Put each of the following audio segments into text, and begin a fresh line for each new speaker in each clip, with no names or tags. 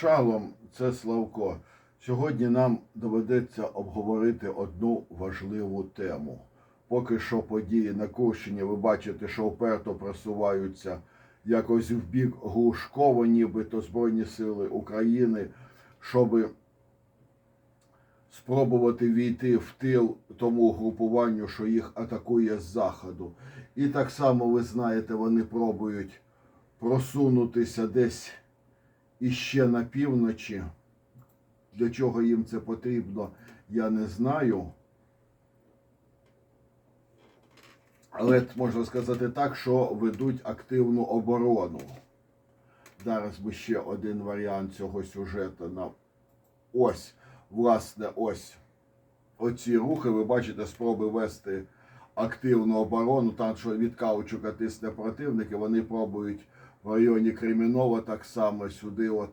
Шалом, це Славко. Сьогодні нам доведеться обговорити одну важливу тему. Поки що події на Курщині, ви бачите, що вперто просуваються якось в бік Глушкова, нібито Збройні Сили України, щоб спробувати війти в тил тому групуванню, що їх атакує з заходу. І так само, ви знаєте, вони пробують просунутися десь іще на півночі. Для чого їм це потрібно, я не знаю. Але можна сказати так, що ведуть активну оборону. Зараз би ще один варіант цього сюжету. На ось, власне, ось оці рухи. Ви бачите, спроби вести активну оборону. Там, що від Каучука тисне противники, вони пробують в районі Кремінова так само сюди от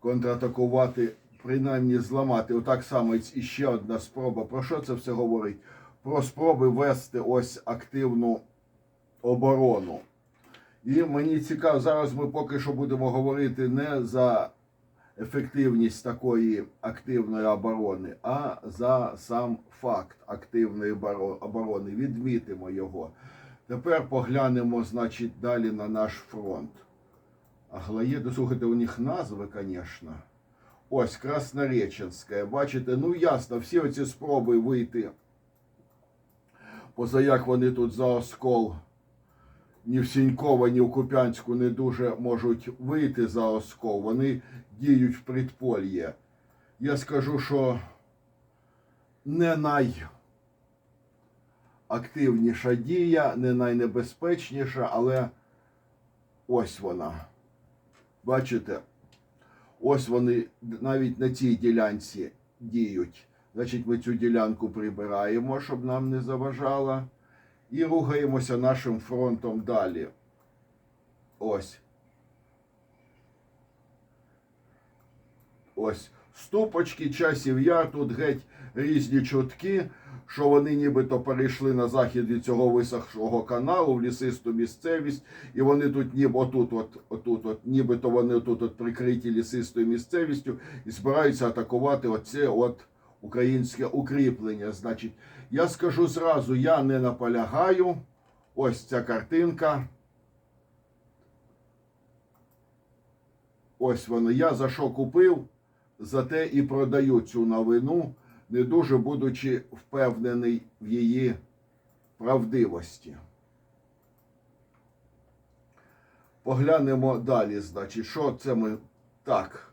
контратакувати, принаймні зламати. Отак само і ще одна спроба. Про що це все говорить? Про спроби вести ось активну оборону. І мені цікаво, зараз ми поки що будемо говорити не за ефективність такої активної оборони, а за сам факт активної оборони. Відмітимо його. Тепер поглянемо, значить, далі на наш фронт. Аглоєди, слухайте, у них назви, звісно. Ось Краснореченська. Бачите, ну ясно, всі оці спроби вийти. Поза як вони тут за оскол ні в Сінькова, ні в Куп'янську не дуже можуть вийти за оскол. Вони діють в предпольє. Я скажу, що не найактивніша дія, не найнебезпечніша, але ось вона. Бачите, ось вони навіть на цій ділянці діють. Значить, ми цю ділянку прибираємо, щоб нам не заважала. І рухаємося нашим фронтом далі. Ось. Ось. Ступочки, часів яр, тут геть різні чутки, що вони нібито перейшли на захід від цього висохшого каналу в лісисту місцевість, і вони тут ніби отут, от, отут, от, нібито вони тут от прикриті лісистою місцевістю і збираються атакувати оце от українське укріплення. Значить, я скажу зразу, я не наполягаю. Ось ця картинка. Ось воно. Я за що купив, за те і продаю цю новину, не дуже будучи впевнений в її правдивості. Поглянемо далі, значить, що це ми так.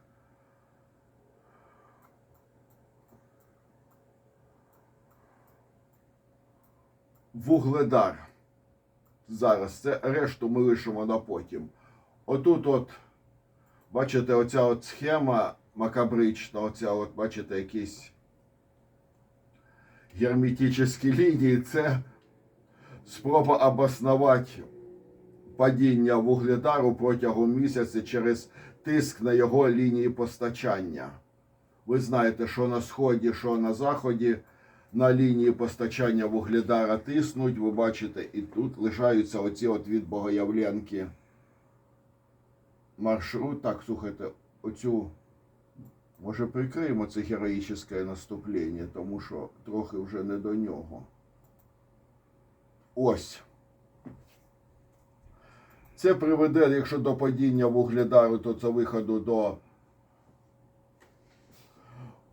Вугледар. Зараз це решту ми лишимо на потім. Отут, от, бачите, оця от схема макабрична, оця от, бачите, якісь герметичні лінії. Це спроба обоснувати падіння вугледару протягом місяця через тиск на його лінії постачання. Ви знаєте, що на сході, що на заході на лінії постачання вугледара тиснуть. Ви бачите, і тут лишаються оці от від Богоявленки маршрут. Так, слухайте, оцю. Може, прикриємо це героїчне наступлення, тому що трохи вже не до нього. Ось. Це приведе, якщо до падіння вугледару, то це виходу до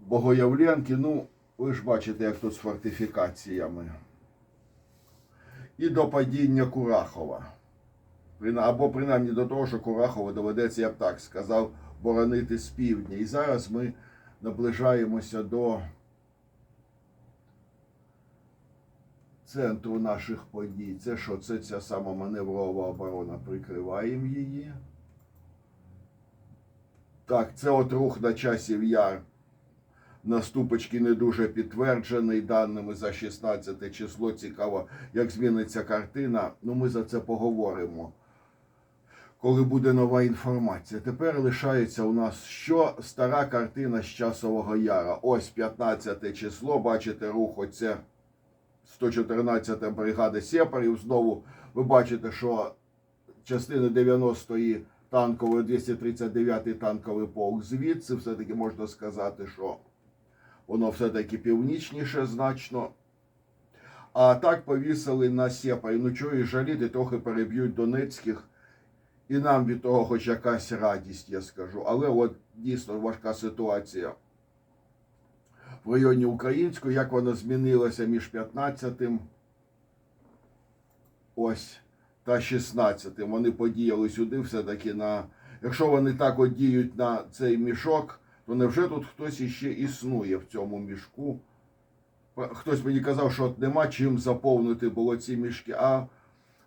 Богоявленки. Ну, ви ж бачите, як тут з фортифікаціями. І до падіння Курахова. Або принаймні до того, що Курахова доведеться, я б так сказав, боронити з півдня. І зараз ми наближаємося до центру наших подій. Це що? Це ця сама маневрова оборона. Прикриваємо її. Так, це от рух на часів яр. Наступочки не дуже підтверджений даними за 16 число. Цікаво, як зміниться картина. Ну, ми за це поговоримо. Коли буде нова інформація. Тепер лишається у нас що стара картина з часового яра. Ось 15 число. Бачите, рух оце 114 бригади сепарів. Знову ви бачите, що частини 90-ї танковий 239-й танковий полк звідси, все-таки можна сказати, що воно все-таки північніше значно. А так повісили на Сєпарі. Ну чого і жаліти, трохи переб'ють Донецьких. І нам від того хоч якась радість, я скажу. Але от дійсно важка ситуація в районі Української, як вона змінилася між 15-тим ось та 16-тим. Вони подіяли сюди все-таки на. Якщо вони так от діють на цей мішок, то невже тут хтось іще існує в цьому мішку? Хтось мені казав, що от нема чим заповнити було ці мішки. А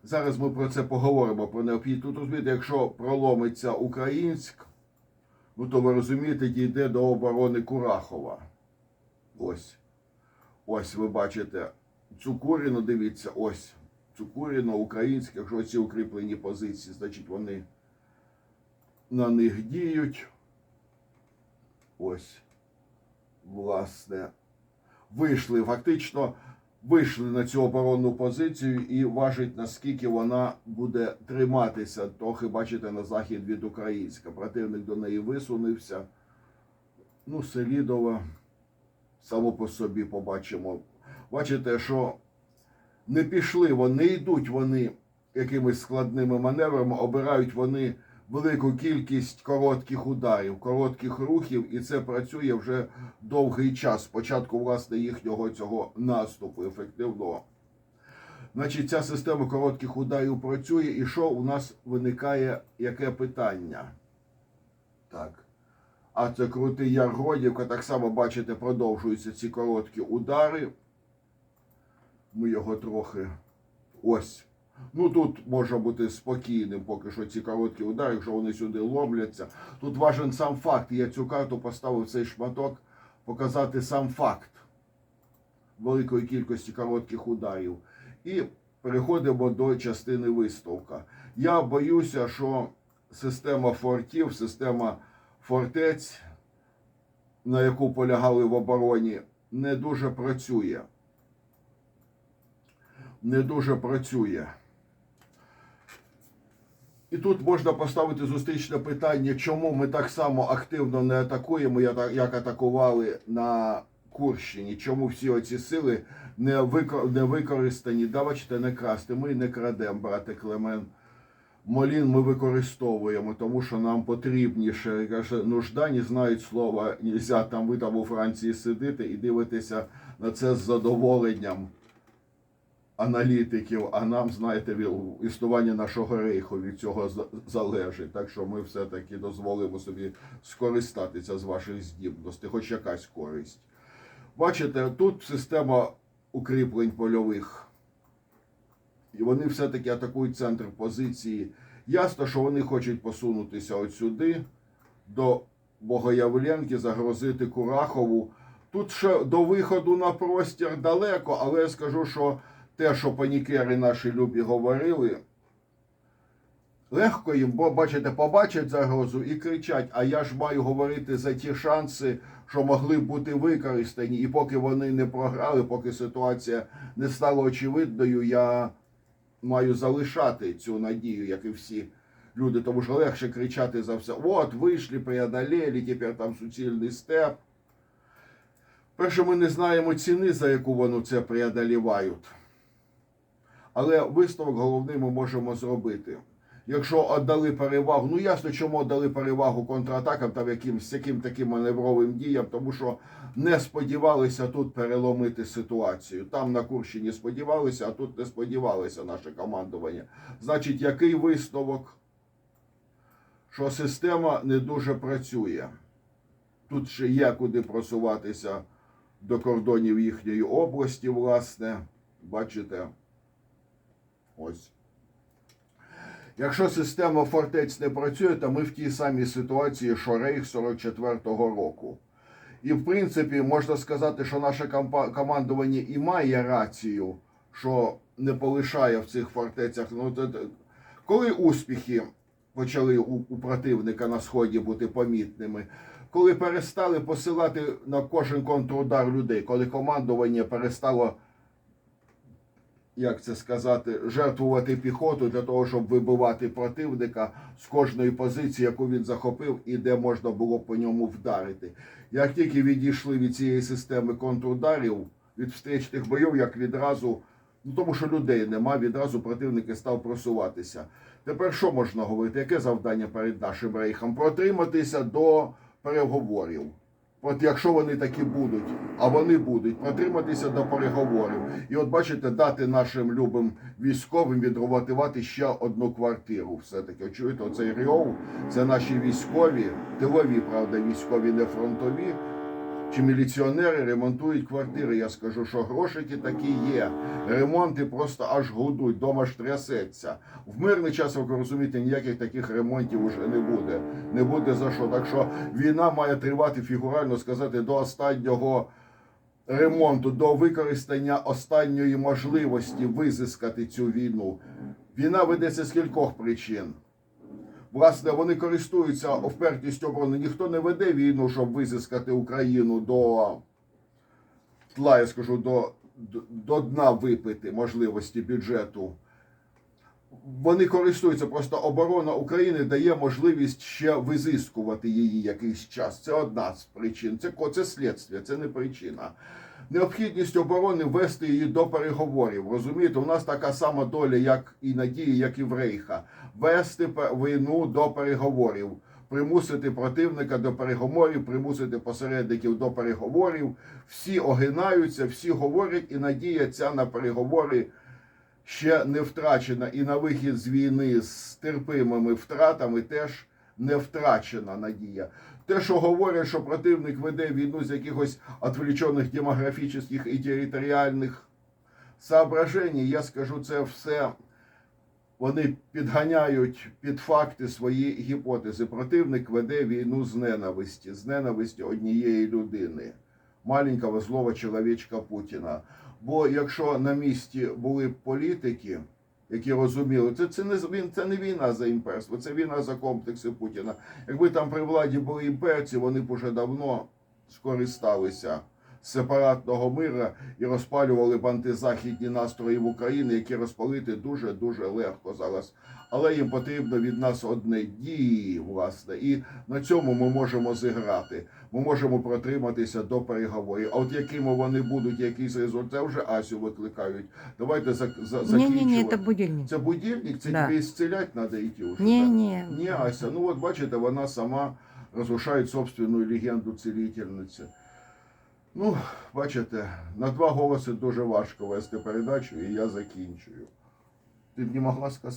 зараз ми про це поговоримо. Про необхідність. Тут розумієте, якщо проломиться Українськ, ну то ви розумієте, дійде до оборони Курахова. Ось. Ось ви бачите цю куріну, дивіться, ось. Цю куріну українське, якщо ці укріплені позиції, значить вони на них діють. Ось. Власне вийшли фактично, вийшли на цю оборонну позицію і важить, наскільки вона буде триматися. Трохи бачите на захід від Українська. Противник до неї висунувся. Ну, Селідова, само по собі побачимо. Бачите, що не пішли, вони йдуть вони якимись складними маневрами, обирають вони велику кількість коротких ударів, коротких рухів, і це працює вже довгий час. Спочатку, власне, їхнього цього наступу ефективного. Значить, ця система коротких ударів працює, і що у нас виникає яке питання? Так. А це крутий яр Гродівка. Так само, бачите, продовжуються ці короткі удари. Ми його трохи ось. Ну тут можна бути спокійним, поки що ці короткі удари, якщо вони сюди ломляться. Тут важен сам факт. Я цю карту поставив цей шматок, показати сам факт великої кількості коротких ударів. І переходимо до частини виставка. Я боюся, що система фортів, система фортець, на яку полягали в обороні, не дуже працює. Не дуже працює. І тут можна поставити зустрічне питання, чому ми так само активно не атакуємо, як атакували на Курщині. Чому всі оці сили не викор- не використані? Да, бачите, не красти. Ми не крадемо, брате Клемен. Молін ми використовуємо, тому що нам потрібніше. Каже, нужда не знають слова. Нельзя там ви там у Франції сидите і дивитеся на це з задоволенням аналітиків, а нам, знаєте, існування нашого рейху від цього залежить. Так що ми все-таки дозволимо собі скористатися з ваших здібностей, хоч якась користь. Бачите, тут система укріплень польових. І вони все-таки атакують центр позиції. Ясно, що вони хочуть посунутися от сюди, до Богоявленки, загрозити Курахову. Тут ще до виходу на простір далеко, але я скажу, що те, що панікери наші любі говорили, легко їм, бо бачите, побачать загрозу і кричать, а я ж маю говорити за ті шанси, що могли бути використані. І поки вони не програли, поки ситуація не стала очевидною, я маю залишати цю надію, як і всі люди. Тому що легше кричати за все. От, вийшли, преодолели, тепер там суцільний степ. Перше, ми не знаємо ціни, за яку вони це преодолівають. Але висновок головний ми можемо зробити. Якщо віддали перевагу, ну ясно, чому віддали перевагу контратакам та якимсь яким таким маневровим діям, тому що не сподівалися тут переломити ситуацію. Там на Курщині сподівалися, а тут не сподівалися наше командування. Значить, який висновок? Що система не дуже працює. Тут ще є куди просуватися до кордонів їхньої області, власне. Бачите? Ось. Якщо система фортець не працює, то ми в тій самій ситуації, що Рейх 44-го року. І в принципі можна сказати, що наше командування і має рацію, що не полишає в цих фортецях. Ну, те- коли успіхи почали у, у противника на сході бути помітними, коли перестали посилати на кожен контрудар людей, коли командування перестало як це сказати, жертвувати піхоту для того, щоб вибивати противника з кожної позиції, яку він захопив, і де можна було по ньому вдарити. Як тільки відійшли від цієї системи контрударів, від встречних боїв, як відразу, ну тому що людей нема, відразу противник і став просуватися. Тепер що можна говорити? Яке завдання перед нашим рейхом? Протриматися до переговорів. От якщо вони такі будуть, а вони будуть, протриматися до переговорів. І от бачите, дати нашим любим військовим відремонтувати ще одну квартиру. Все-таки От чуєте, оцей Ріов, це наші військові, тилові, правда, військові, не фронтові. Чи міліціонери ремонтують квартири? Я скажу, що грошики такі є. Ремонти просто аж гудуть, дома ж трясеться. В мирний час, ви розумієте, ніяких таких ремонтів уже не буде. Не буде за що. Так що війна має тривати фігурально сказати до останнього ремонту, до використання останньої можливості визискати цю війну. Війна ведеться з кількох причин. Власне, вони користуються впертістю оборони. Ніхто не веде війну, щоб визискати Україну до тла, я скажу, до, до, дна випити можливості бюджету. Вони користуються, просто оборона України дає можливість ще визискувати її якийсь час. Це одна з причин. Це, це слідство, це не причина. Необхідність оборони вести її до переговорів. Розумієте, у нас така сама доля, як і надії, як і в Рейха. Вести війну до переговорів, примусити противника до переговорів, примусити посередників до переговорів. Всі огинаються, всі говорять і надія ця на переговори ще не втрачена. І на вихід з війни з терпимими втратами теж не втрачена надія. Те, що говорять, що противник веде війну з якихось отвлечених демографічних і територіальних соображень, я скажу, це все вони підганяють під факти свої гіпотези. Противник веде війну з ненависті, з ненависті однієї людини, маленького злого чоловічка Путіна. Бо якщо на місці були б політики, які розуміли, це, це, не, це не війна за імперство, це війна за комплекси Путіна. Якби там при владі були імперці, вони б уже давно скористалися з сепаратного мира і розпалювали б антизахідні настрої в Україні, які розпалити дуже дуже легко зараз. Але їм потрібно від нас одне дії, власне, і на цьому ми можемо зіграти. Ми можемо протриматися до переговорів. А от якими вони будуть, якийсь результат, це вже Асю викликають. Давайте за, за, закінчувати.
это будильник.
Це будильник, це
Да.
тебе ісцелять треба йти вже. так?
Не-не.
Ні, Ася, ну от бачите, вона сама розрушає собственну легенду цілительниці. Ну, бачите, на два голоси дуже важко вести передачу, і я закінчую. Ти б не могла сказати?